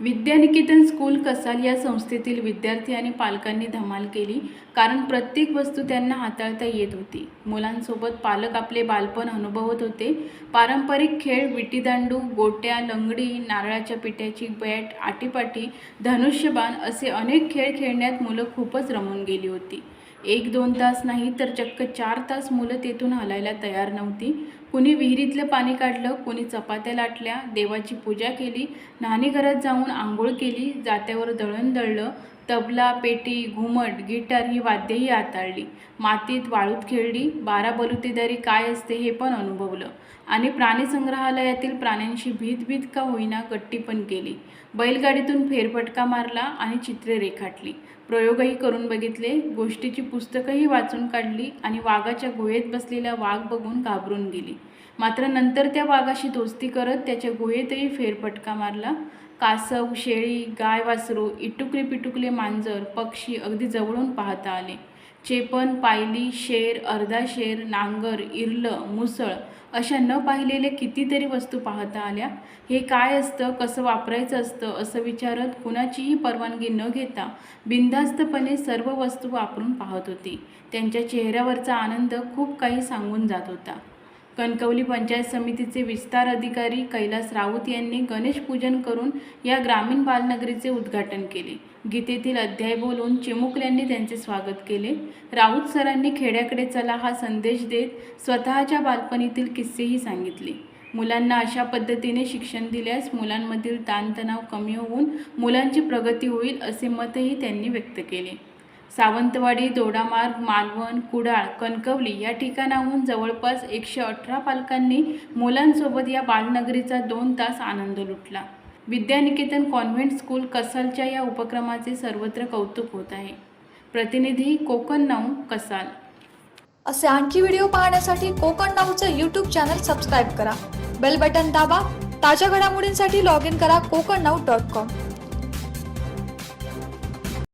विद्यानिकेतन school Kasal या संस्थेतील विद्यार्थी आणि पालकांनी धमाल केली कारण प्रत्येक वस्तू त्यांना हाताळता येत होती. मुलांसोबत पालक आपले बालपण अनुभवत होते. पारंपरिक खेळ विटीदांडू गोट्या लंगडी नारळाच्या पिठ्याची बॅट आटीपाटी धनुष्यबाण असे अनेक खेळ खेळण्यात मुलं खूपच रमून गेली होती. एक दोन तास नाही तर चक्क चार तास मुलं तेथून हलायला तयार नव्हती. कुणी विहिरीतलं पाणी काढलं कुणी चपात्या लाटल्या देवाची पूजा केली न्हाणीघरात जाऊन आंघोळ केली जात्यावर दळण दळलं तबला पेटी घुमट गिटार ही वाद्यही हाताळली. मातीत वाळूत खेळली. बारा बलुतेदारी काय असते हे पण अनुभवलं. आणि प्राणीसंग्रहालयातील प्राण्यांशी भीतभीत का होईना गट्टी पण केली. बैलगाडीतून फेरफटका मारला आणि चित्रे रेखाटली. प्रयोगही करून बघितले. गोष्टीची पुस्तकंही वाचून काढली आणि वाघाच्या गुहेत बसलेला वाघ बघून घाबरून गेली. मात्र नंतर त्या वाघाशी दोस्ती करत त्याच्या गुहेतही फेरफटका मारला. कासव शेळी गाय वासरू इटुकले पिटुकले मांजर पक्षी अगदी जवळून पाहता आले. चेपन पायली शेर अर्धा शेर नांगर इरलं मुसळ अशा न पाहिलेल्या कितीतरी वस्तू पाहता आल्या. हे काय असतं? कसं वापरायचं असतं? असं विचारत कुणाचीही परवानगी न घेता बिनधास्तपणे सर्व वस्तू वापरून पाहत होती. त्यांच्या चेहऱ्यावरचा आनंद खूप काही सांगून जात होता. कणकवली पंचायत समितीचे विस्तार अधिकारी कैलास राऊत यांनी गणेश पूजन करून या ग्रामीण बालनगरीचे उद्घाटन केले. गीतेतील अध्याय बोलून चिमुकल्यांनी त्यांचे स्वागत केले. राऊत सरांनी खेड्याकडे चला हा संदेश देत स्वतःच्या बालपणीतील किस्सेही सांगितले. मुलांना अशा पद्धतीने शिक्षण दिल्यास मुलांमधील ताणतणाव कमी होऊन मुलांची प्रगती होईल असे मतही त्यांनी व्यक्त केले. सावंतवाडी दोडामार्ग मालवण कुडाळ कणकवली या ठिकाणाहून जवळपास एकशे अठरा पालकांनी मुलांसोबत या बालनगरीचा दोन तास आनंद लुटला. विद्यानिकेतन कॉन्व्हेंट स्कूल कसालच्या या उपक्रमाचे सर्वत्र कौतुक होत आहे. प्रतिनिधी कोकण नऊ कसाल. असे आणखी व्हिडिओ पाहण्यासाठी कोकण नाऊचं यूट्यूब चॅनल सबस्क्राईब करा. बेल बटन दाबा. ताज्या घडामोडींसाठी लॉग इन करा कोकण नाऊ डॉट कॉम